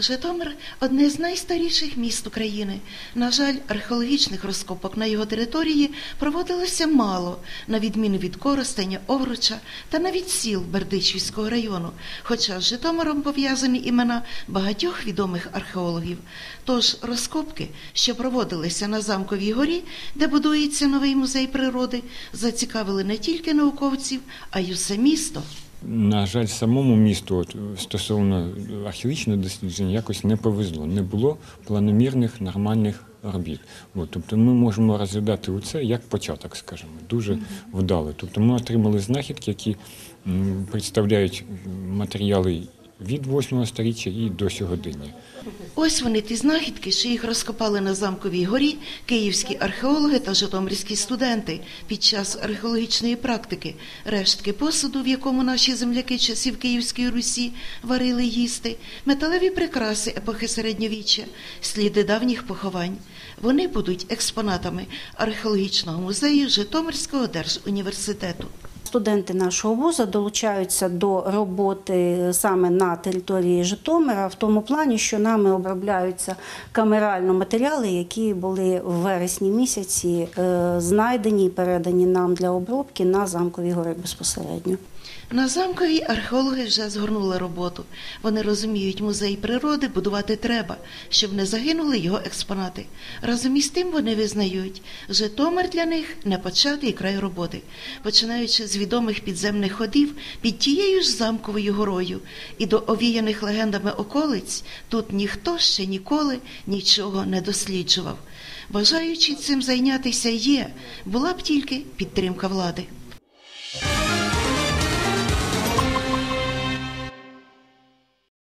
Житомир одне з найстаріших міст України. На жаль, археологічних розкопок на його території проводилося мало, на відміну від Коростеня, Овруча та навіть сіл Бердичівського району. Хоча з Житомиром пов'язані імена багатьох відомих археологів. Тож розкопки, що проводилися на замковій горі, де будується новий музей природи, зацікавили не тільки науковців, а й усе місто. На жаль, самому місту от, стосовно археологічного дослідження якось не повезло. Не було планомірних нормальних робіт. От, тобто ми можемо розглядати це як початок, скажімо, дуже вдало. Тобто ми отримали знахідки, які представляють матеріали від 8 століття і до сьогодення. Ось вони ті знахідки, що їх розкопали на замковій горі київські археологи та житомирські студенти під час археологічної практики, рештки посуду, в якому наші земляки часів Київської Русі варили їсти, металеві прикраси епохи середньовіччя, сліди давніх поховань. Вони будуть експонатами археологічного музею Житомирського держуніверситету. Студенти нашого вузу долучаються до роботи саме на території Житомира, в тому плані, що нами обробляються камерально матеріали, які були в вересні місяці е, знайдені і передані нам для обробки на замковій горі безпосередньо. На замковій археологи вже згорнули роботу. Вони розуміють, музей природи будувати треба, щоб не загинули його експонати. Разом із тим вони визнають, Житомир для них не початий край роботи, починаючи з відомих підземних ходів під тією ж замковою горою і до овіяних легендами околиць тут ніхто ще ніколи нічого не досліджував. Бажаючи цим зайнятися є, була б тільки підтримка влади.